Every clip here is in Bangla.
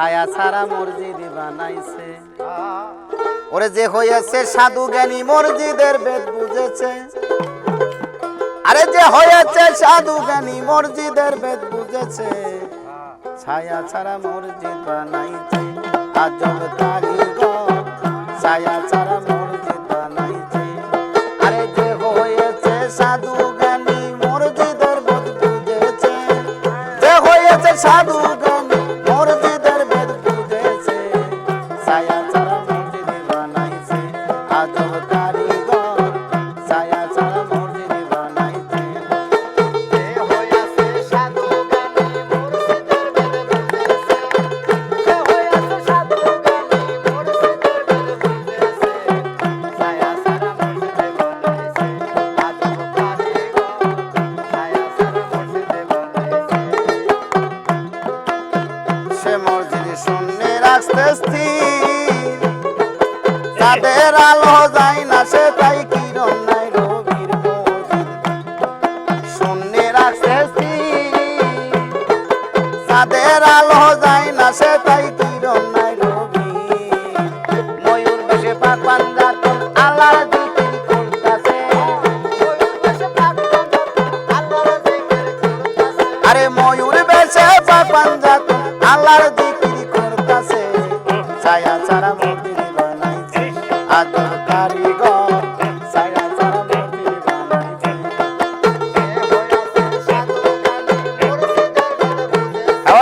ছায়া ছাড়া মসজিদ বানাইছে। ওরে যে হয়েছে সাধু জ্ঞানী, মসজিদের বেদ বুঝেছে। আরে যে হয়েছে সাধু জ্ঞানী, মসজিদের বেদ বুঝেছে। ছায়া ছাড়া মসজিদ বানাইছে, আজব কারিগর ছায়া ছাড়া মসজিদ বানাইছে। আরে যে হয়েছে সাধু জ্ঞানী, মসজিদের বেদ বুঝেছে। যে হয়েছে সাধু তাদের আলো যায় না, সে তাই কিরণ নাই রবির শূন্য রাখতে তাদের আলো যায় না, সে তাই কিরণ নাই রবি ময়ূর বেশে পাক জিকির করতাছে আরে ময়ূর বেশে পাক পাঞ্জাতন আল্লাহর জিকির করতাছে ছায়া ছাড়া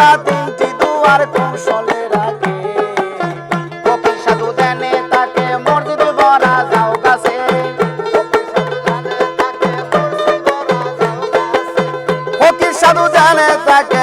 দরজা তিনটি দুয়ার কৌশলে রাখে কপি সাধু দেনে তাকে মসজিদ বনা যাও ফকির সাধু জানে তাকে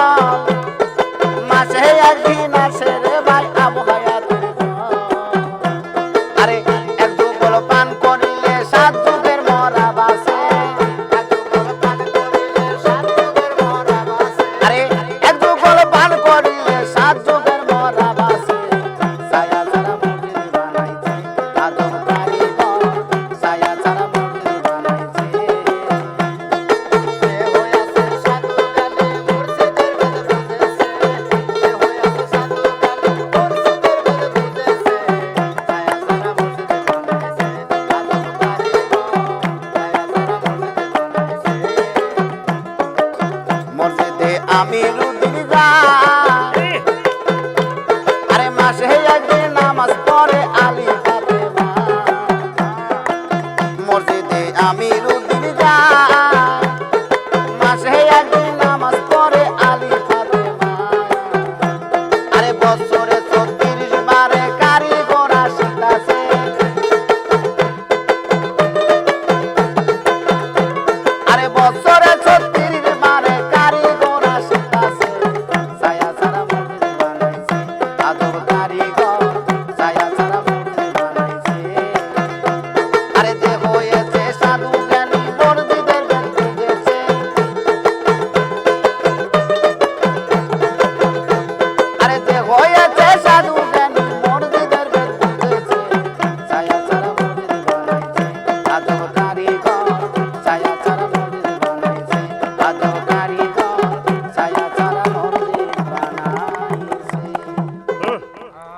রুদির যাই আরে মাসে একদিন নামাজ পড়ে আলী মসজিদে আমি